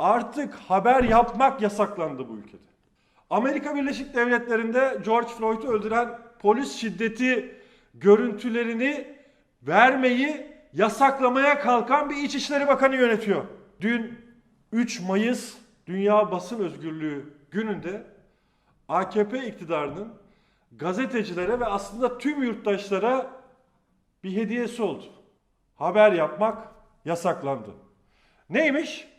Artık haber yapmak yasaklandı bu ülkede. Amerika Birleşik Devletleri'nde George Floyd'u öldüren polis şiddeti görüntülerini vermeyi yasaklamaya kalkan bir İçişleri Bakanı yönetiyor. Dün 3 Mayıs Dünya Basın Özgürlüğü gününde AKP iktidarının gazetecilere ve aslında tüm yurttaşlara bir hediyesi oldu. Haber yapmak yasaklandı. Neymiş?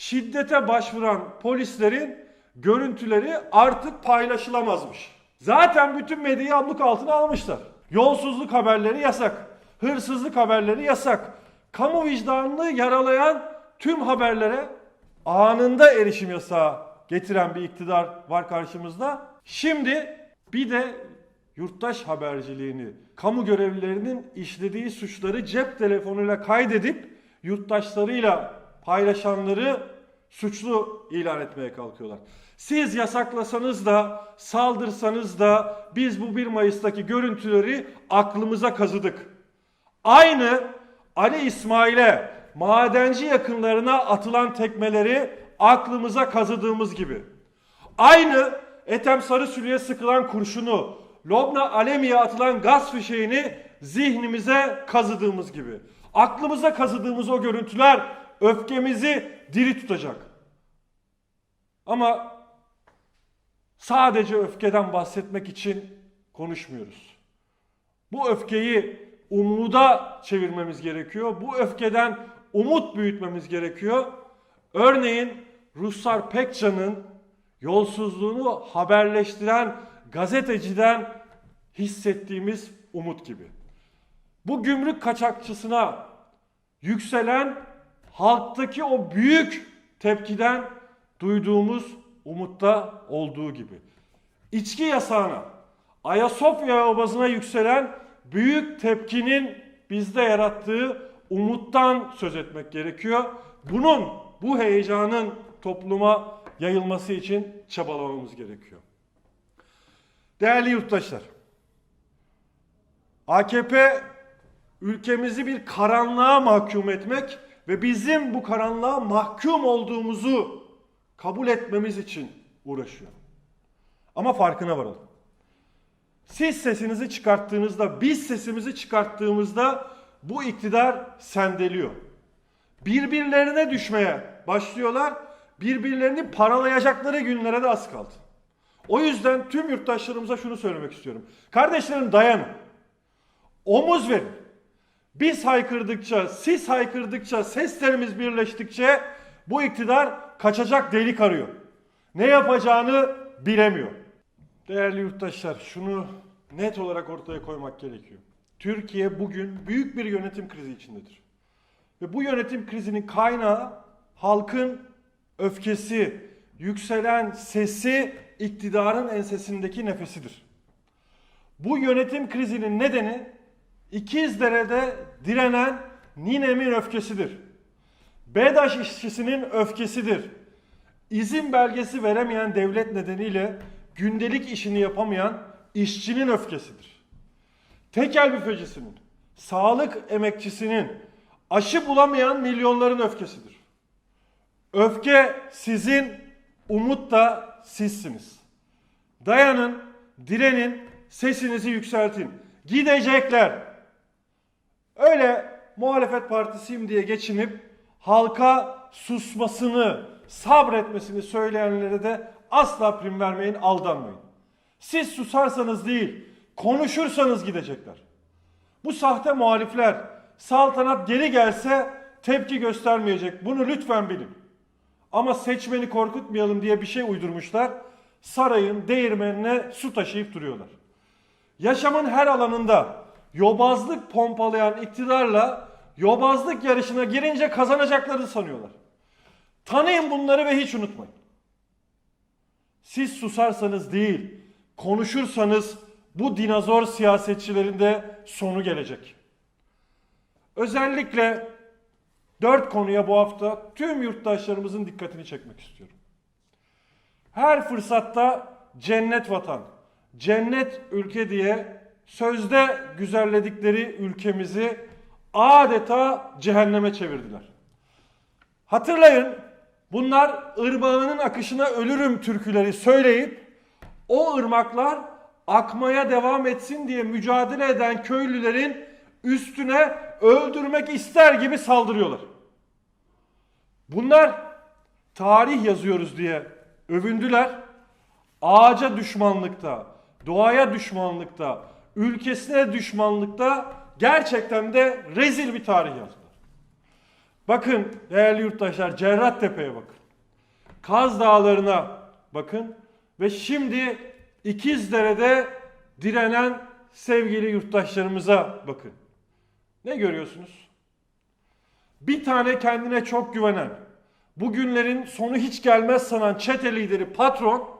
Şiddete başvuran polislerin görüntüleri artık paylaşılamazmış. Zaten bütün medyayı abluk altına almışlar. Yolsuzluk haberleri yasak. Hırsızlık haberleri yasak. Kamu vicdanını yaralayan tüm haberlere anında erişim yasağı getiren bir iktidar var karşımızda. Şimdi bir de yurttaş haberciliğini, kamu görevlilerinin işlediği suçları cep telefonuyla kaydedip yurttaşlarıyla paylaşanları suçlu ilan etmeye kalkıyorlar. Siz yasaklasanız da saldırsanız da biz bu 1 Mayıs'taki görüntüleri aklımıza kazıdık. Aynı Ali İsmail'e madenci yakınlarına atılan tekmeleri aklımıza kazıdığımız gibi. Aynı Ethem Sarısülü'ye sıkılan kurşunu, Lobna Alemi'ye atılan gaz fişeğini zihnimize kazıdığımız gibi. Aklımıza kazıdığımız o görüntüler öfkemizi diri tutacak. Ama sadece öfkeden bahsetmek için konuşmuyoruz. Bu öfkeyi umuda çevirmemiz gerekiyor. Bu öfkeden umut büyütmemiz gerekiyor. Örneğin Ruslar Pekcan'ın yolsuzluğunu haberleştiren gazeteciden hissettiğimiz umut gibi. Bu gümrük kaçakçısına yükselen halktaki o büyük tepkiden duyduğumuz umutta olduğu gibi. İçki yasağına, Ayasofya obasına yükselen büyük tepkinin bizde yarattığı umuttan söz etmek gerekiyor. Bunun, bu heyecanın topluma yayılması için çabalamamız gerekiyor. Değerli yurttaşlar, AKP ülkemizi bir karanlığa mahkum etmek ve bizim bu karanlığa mahkum olduğumuzu kabul etmemiz için uğraşıyor. Ama farkına varalım. Siz sesinizi çıkarttığınızda, biz sesimizi çıkarttığımızda bu iktidar sendeliyor. Birbirlerine düşmeye başlıyorlar. Birbirlerini paralayacakları günlere de az kaldı. O yüzden tüm yurttaşlarımıza şunu söylemek istiyorum. Kardeşlerim dayanın. Omuz verin. Biz haykırdıkça, siz haykırdıkça, seslerimiz birleştikçe bu iktidar kaçacak delik arıyor. Ne yapacağını bilemiyor. Değerli yurttaşlar şunu net olarak ortaya koymak gerekiyor. Türkiye bugün büyük bir yönetim krizi içindedir. Ve bu yönetim krizinin kaynağı halkın öfkesi, yükselen sesi iktidarın ensesindeki nefesidir. Bu yönetim krizinin nedeni İkizdere'de direnen Ninem'in öfkesidir. BEDAŞ işçisinin öfkesidir. İzin belgesi veremeyen devlet nedeniyle gündelik işini yapamayan işçinin öfkesidir. Tekel büfecisinin, sağlık emekçisinin, aşı bulamayan milyonların öfkesidir. Öfke sizin, umut da sizsiniz. Dayanın, direnin, sesinizi yükseltin. Gidecekler. Öyle muhalefet partisiyim diye geçinip halka susmasını, sabretmesini söyleyenlere de asla prim vermeyin, aldanmayın. Siz susarsanız değil, konuşursanız gidecekler. Bu sahte muhalifler saltanat geri gelse tepki göstermeyecek. Bunu lütfen bilin. Ama seçmeni korkutmayalım diye bir şey uydurmuşlar. Sarayın değirmenine su taşıyıp duruyorlar. Yaşamın her alanında yobazlık pompalayan iktidarla yobazlık yarışına girince kazanacaklarını sanıyorlar. Tanıyın bunları ve hiç unutmayın. Siz susarsanız değil, konuşursanız bu dinozor siyasetçilerin de sonu gelecek. Özellikle dört konuya bu hafta tüm yurttaşlarımızın dikkatini çekmek istiyorum. Her fırsatta cennet vatan, cennet ülke diye sözde güzelledikleri ülkemizi adeta cehenneme çevirdiler. Hatırlayın Bunlar ırmağının akışına ölürüm türküleri söyleyip o ırmaklar akmaya devam etsin diye mücadele eden köylülerin üstüne öldürmek ister gibi saldırıyorlar. Bunlar tarih yazıyoruz diye övündüler. Ağaca düşmanlıkta, doğaya düşmanlıkta, ülkesine düşmanlıkta gerçekten de rezil bir tarih yazdılar. Bakın değerli yurttaşlar Cerrahtepe'ye bakın. Kaz Dağları'na bakın ve şimdi İkizdere'de direnen sevgili yurttaşlarımıza bakın. Ne görüyorsunuz? Bir tane kendine çok güvenen, bugünlerin sonu hiç gelmez sanan çete lideri patron,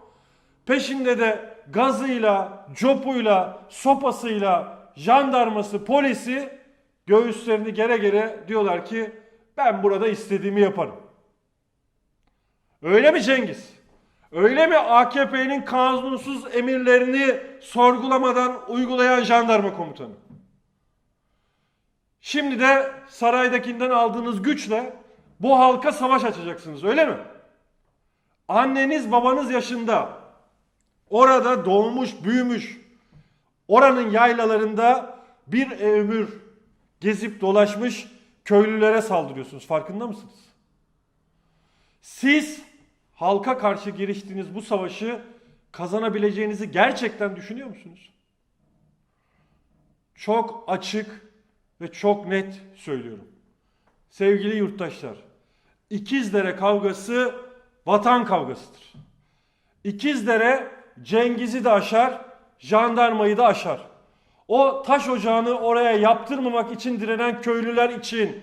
peşinde de gazıyla, copuyla, sopasıyla, jandarması, polisi göğüslerini gere gere diyorlar ki ben burada istediğimi yaparım. Öyle mi Cengiz? Öyle mi AKP'nin kanunsuz emirlerini sorgulamadan uygulayan jandarma komutanı? Şimdi de saraydakinden aldığınız güçle bu halka savaş açacaksınız öyle mi? Anneniz babanız yaşında orada doğmuş büyümüş oranın yaylalarında bir ömür gezip dolaşmış köylülere saldırıyorsunuz farkında mısınız? Siz halka karşı giriştiğiniz bu savaşı kazanabileceğinizi gerçekten düşünüyor musunuz? Çok açık ve çok net söylüyorum. Sevgili yurttaşlar, İkizdere kavgası vatan kavgasıdır. İkizdere Cengiz'i de aşar, jandarmayı da aşar. O taş ocağını oraya yaptırmamak için direnen köylüler için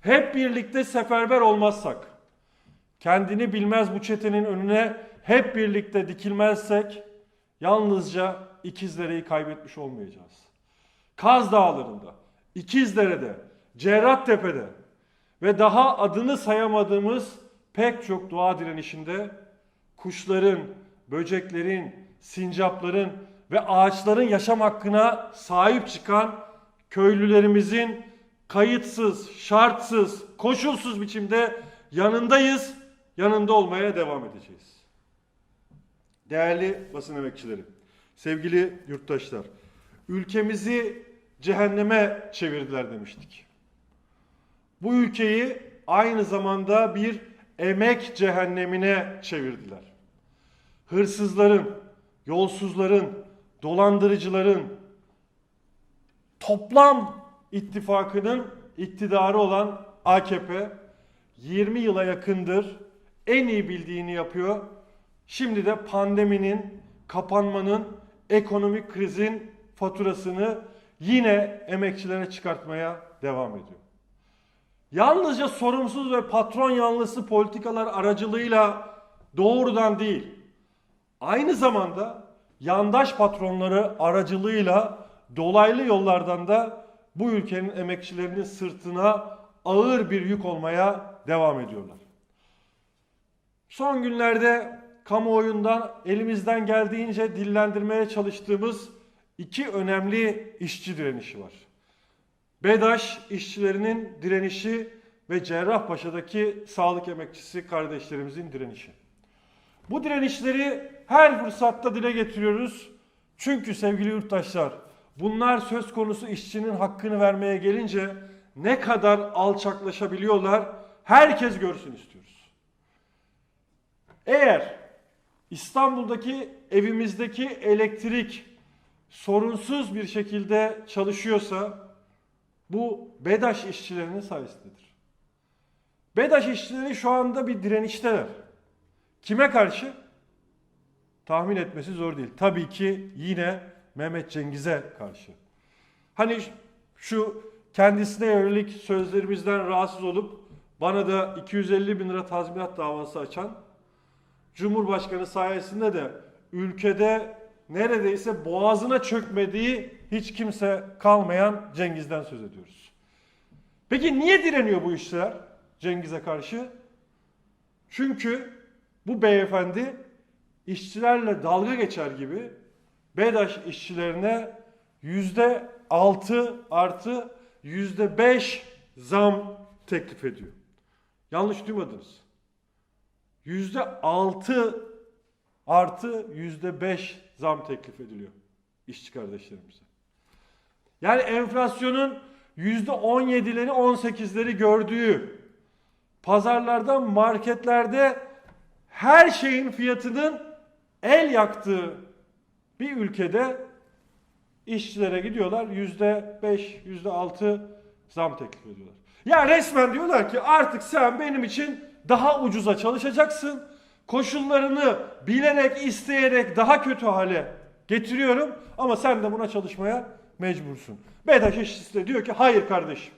hep birlikte seferber olmazsak, kendini bilmez bu çetenin önüne hep birlikte dikilmezsek yalnızca İkizdere'yi kaybetmiş olmayacağız. Kaz Dağları'nda, İkizdere'de, Cerrahtepe'de ve daha adını sayamadığımız pek çok doğa direnişinde kuşların, böceklerin, sincapların ve ağaçların yaşam hakkına sahip çıkan köylülerimizin kayıtsız, şartsız, koşulsuz biçimde yanındayız, yanında olmaya devam edeceğiz. Değerli basın emekçileri, sevgili yurttaşlar, ülkemizi cehenneme çevirdiler demiştik. Bu ülkeyi aynı zamanda bir emek cehennemine çevirdiler. Hırsızların, yolsuzların, dolandırıcıların toplam ittifakının iktidarı olan AKP 20 yıla yakındır en iyi bildiğini yapıyor. Şimdi de pandeminin, kapanmanın, ekonomik krizin faturasını yine emekçilere çıkartmaya devam ediyor. Yalnızca sorumsuz ve patron yanlısı politikalar aracılığıyla doğrudan değil, aynı zamanda yandaş patronları aracılığıyla dolaylı yollardan da bu ülkenin emekçilerinin sırtına ağır bir yük olmaya devam ediyorlar. Son günlerde kamuoyundan elimizden geldiğince dillendirmeye çalıştığımız iki önemli işçi direnişi var. BEDAŞ işçilerinin direnişi ve Cerrahpaşa'daki sağlık emekçisi kardeşlerimizin direnişi. Bu direnişleri her fırsatta dile getiriyoruz. Çünkü sevgili yurttaşlar bunlar söz konusu işçinin hakkını vermeye gelince ne kadar alçaklaşabiliyorlar herkes görsün istiyoruz. Eğer İstanbul'daki evimizdeki elektrik sorunsuz bir şekilde çalışıyorsa bu BEDAŞ işçilerinin sayesindedir. BEDAŞ işçileri şu anda bir direnişteler. Kime karşı? Tahmin etmesi zor değil. Tabii ki yine Mehmet Cengiz'e karşı. Hani şu kendisine yönelik sözlerimizden rahatsız olup bana da 250 bin lira tazminat davası açan Cumhurbaşkanı sayesinde de ülkede neredeyse boğazına çökmediği hiç kimse kalmayan Cengiz'den söz ediyoruz. Peki niye direniyor bu işler Cengiz'e karşı? Çünkü bu beyefendi işçilerle dalga geçer gibi BEDAŞ işçilerine yüzde altı artı yüzde beş zam teklif ediyor. Yanlış duymadınız. yüzde altı artı yüzde beş zam teklif ediliyor işçi kardeşlerimize. Yani enflasyonun yüzde on yedileri on sekizleri gördüğü pazarlarda marketlerde her şeyin fiyatının el yaktığı bir ülkede işçilere gidiyorlar yüzde beş, yüzde altı zam teklif ediyorlar. Ya resmen diyorlar ki artık sen benim için daha ucuza çalışacaksın. Koşullarını bilerek, isteyerek daha kötü hale getiriyorum ama sen de buna çalışmaya mecbursun. BEDAŞ işçisi de diyor ki hayır kardeşim.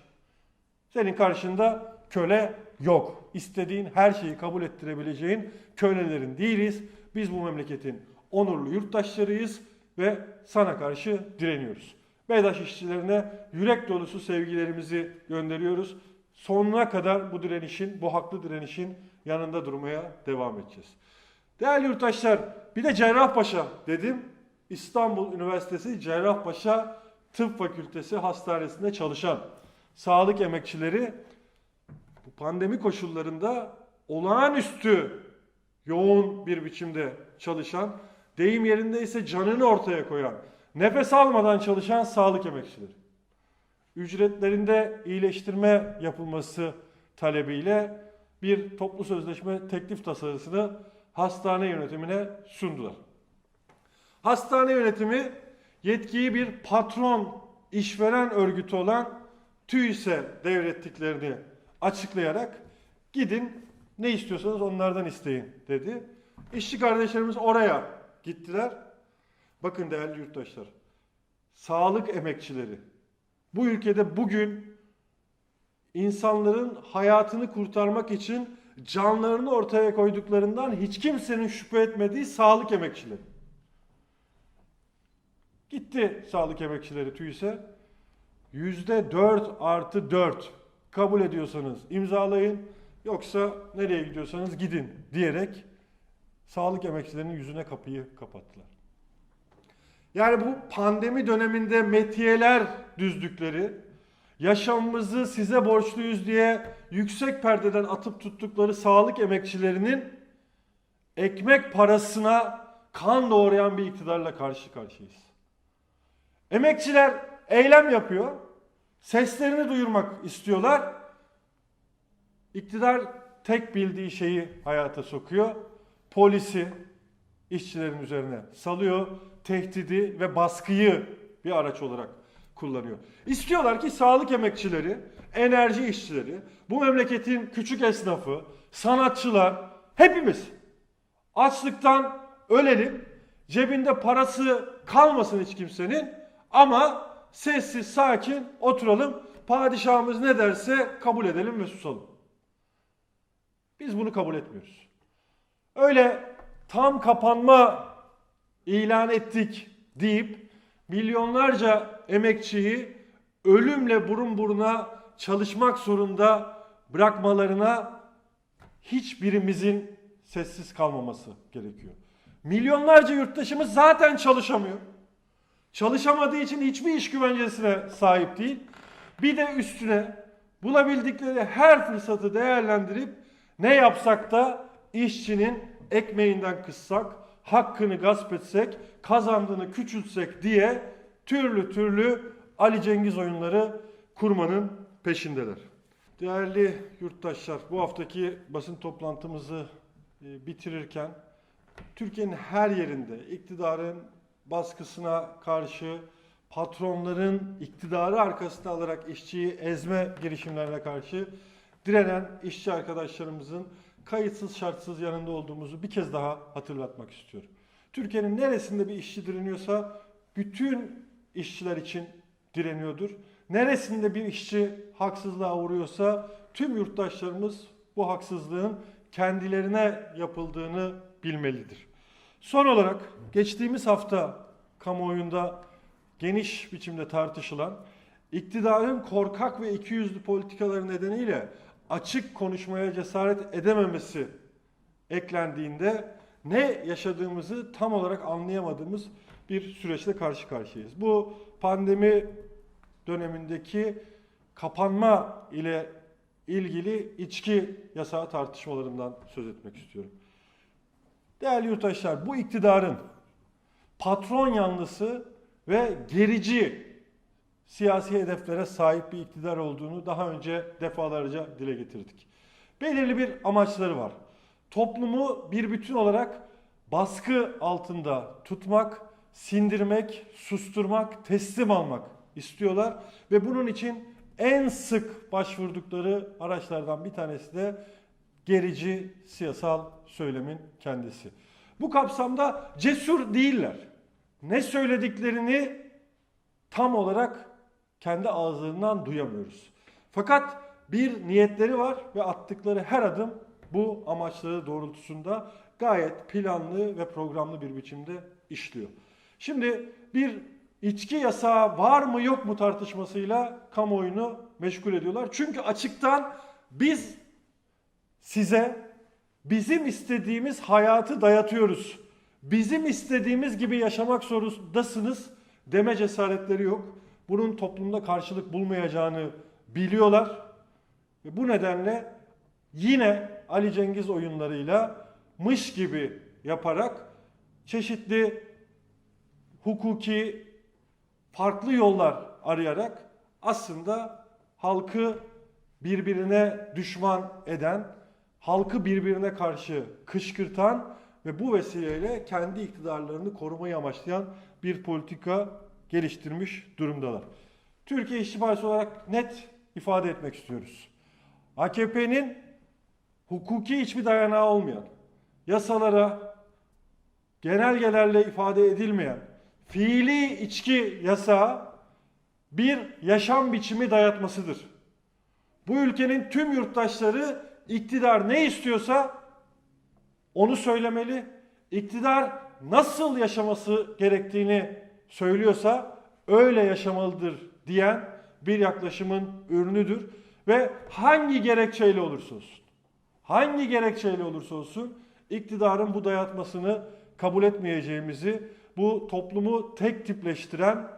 Senin karşında köle yok. İstediğin her şeyi kabul ettirebileceğin kölelerin değiliz. Biz bu memleketin onurlu yurttaşlarıyız ve sana karşı direniyoruz. BEDAŞ işçilerine yürek dolusu sevgilerimizi gönderiyoruz. Sonuna kadar bu direnişin, bu haklı direnişin yanında durmaya devam edeceğiz. Değerli yurttaşlar, bir de Cerrahpaşa dedim. İstanbul Üniversitesi Cerrahpaşa Tıp Fakültesi Hastanesi'nde çalışan sağlık emekçileri pandemi koşullarında olağanüstü yoğun bir biçimde çalışan, deyim yerinde ise canını ortaya koyan, nefes almadan çalışan sağlık emekçileri. Ücretlerinde iyileştirme yapılması talebiyle bir toplu sözleşme teklif tasarısını hastane yönetimine sundular. Hastane yönetimi yetkiyi bir patron işveren örgütü olan TÜİS'e devrettiklerini açıklayarak gidin ne istiyorsanız onlardan isteyin dedi. İşçi kardeşlerimiz oraya gittiler. Bakın değerli yurttaşlar, sağlık emekçileri bu ülkede bugün insanların hayatını kurtarmak için canlarını ortaya koyduklarından hiç kimsenin şüphe etmediği sağlık emekçileri. Gitti sağlık emekçileri TÜİS'e. Yüzde 4 artı 4 kabul ediyorsanız imzalayın. Yoksa nereye gidiyorsanız gidin diyerek sağlık emekçilerinin yüzüne kapıyı kapattılar. Yani bu pandemi döneminde metiyeler düzdükleri, yaşamımızı size borçluyuz diye yüksek perdeden atıp tuttukları sağlık emekçilerinin ekmek parasına kan doğrayan bir iktidarla karşı karşıyayız. Emekçiler eylem yapıyor. Seslerini duyurmak istiyorlar. İktidar tek bildiği şeyi hayata sokuyor. Polisi işçilerin üzerine salıyor. Tehdidi ve baskıyı bir araç olarak kullanıyor. İstiyorlar ki sağlık emekçileri, enerji işçileri, bu memleketin küçük esnafı, sanatçılar, hepimiz açlıktan ölelim. Cebinde parası kalmasın hiç kimsenin ama sessiz sakin oturalım. Padişahımız ne derse kabul edelim ve susalım. Biz bunu kabul etmiyoruz. Öyle tam kapanma ilan ettik deyip milyonlarca emekçiyi ölümle burun buruna çalışmak zorunda bırakmalarına hiçbirimizin sessiz kalmaması gerekiyor. Milyonlarca yurttaşımız zaten çalışamıyor. Çalışamadığı için hiçbir iş güvencesine sahip değil. Bir de üstüne bulabildikleri her fırsatı değerlendirip ne yapsak da işçinin ekmeğinden kıssak, hakkını gasp etsek, kazandığını küçültsek diye türlü türlü Ali Cengiz oyunları kurmanın peşindeler. Değerli yurttaşlar, bu haftaki basın toplantımızı e, bitirirken Türkiye'nin her yerinde iktidarın baskısına karşı patronların iktidarı arkasına alarak işçiyi ezme girişimlerine karşı direnen işçi arkadaşlarımızın kayıtsız şartsız yanında olduğumuzu bir kez daha hatırlatmak istiyorum. Türkiye'nin neresinde bir işçi direniyorsa bütün işçiler için direniyordur. Neresinde bir işçi haksızlığa uğruyorsa tüm yurttaşlarımız bu haksızlığın kendilerine yapıldığını bilmelidir. Son olarak geçtiğimiz hafta kamuoyunda geniş biçimde tartışılan iktidarın korkak ve ikiyüzlü politikaları nedeniyle açık konuşmaya cesaret edememesi eklendiğinde ne yaşadığımızı tam olarak anlayamadığımız bir süreçle karşı karşıyayız. Bu pandemi dönemindeki kapanma ile ilgili içki yasağı tartışmalarından söz etmek istiyorum. Değerli yurttaşlar, bu iktidarın patron yanlısı ve gerici siyasi hedeflere sahip bir iktidar olduğunu daha önce defalarca dile getirdik. Belirli bir amaçları var. Toplumu bir bütün olarak baskı altında tutmak, sindirmek, susturmak, teslim almak istiyorlar ve bunun için en sık başvurdukları araçlardan bir tanesi de gerici siyasal söylemin kendisi. Bu kapsamda cesur değiller. Ne söylediklerini tam olarak kendi ağızlarından duyamıyoruz. Fakat bir niyetleri var ve attıkları her adım bu amaçları doğrultusunda gayet planlı ve programlı bir biçimde işliyor. Şimdi bir içki yasağı var mı yok mu tartışmasıyla kamuoyunu meşgul ediyorlar. Çünkü açıktan biz size bizim istediğimiz hayatı dayatıyoruz. Bizim istediğimiz gibi yaşamak zorundasınız deme cesaretleri yok. Bunun toplumda karşılık bulmayacağını biliyorlar. Ve bu nedenle yine Ali Cengiz oyunlarıyla mış gibi yaparak çeşitli hukuki farklı yollar arayarak aslında halkı birbirine düşman eden, halkı birbirine karşı kışkırtan ve bu vesileyle kendi iktidarlarını korumayı amaçlayan bir politika geliştirmiş durumdalar. Türkiye İşçi Partisi olarak net ifade etmek istiyoruz. AKP'nin hukuki hiçbir dayanağı olmayan, yasalara, genelgelerle ifade edilmeyen fiili içki yasağı bir yaşam biçimi dayatmasıdır. Bu ülkenin tüm yurttaşları iktidar ne istiyorsa onu söylemeli. İktidar nasıl yaşaması gerektiğini söylüyorsa öyle yaşamalıdır diyen bir yaklaşımın ürünüdür ve hangi gerekçeyle olursa olsun hangi gerekçeyle olursa olsun iktidarın bu dayatmasını kabul etmeyeceğimizi bu toplumu tek tipleştiren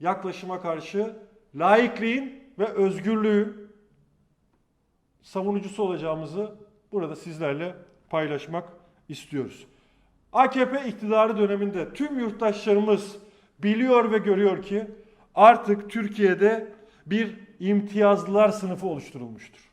yaklaşıma karşı laikliğin ve özgürlüğün savunucusu olacağımızı burada sizlerle paylaşmak istiyoruz. AKP iktidarı döneminde tüm yurttaşlarımız biliyor ve görüyor ki artık Türkiye'de bir imtiyazlılar sınıfı oluşturulmuştur.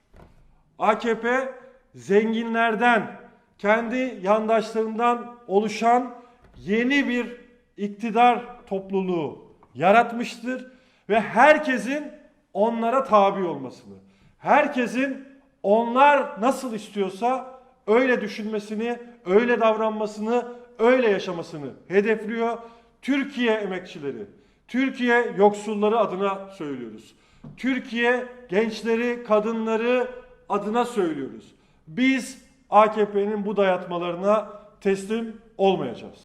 AKP zenginlerden, kendi yandaşlarından oluşan yeni bir iktidar topluluğu yaratmıştır ve herkesin onlara tabi olmasını, herkesin onlar nasıl istiyorsa öyle düşünmesini, öyle davranmasını, öyle yaşamasını hedefliyor. Türkiye emekçileri, Türkiye yoksulları adına söylüyoruz. Türkiye gençleri, kadınları adına söylüyoruz. Biz AKP'nin bu dayatmalarına teslim olmayacağız.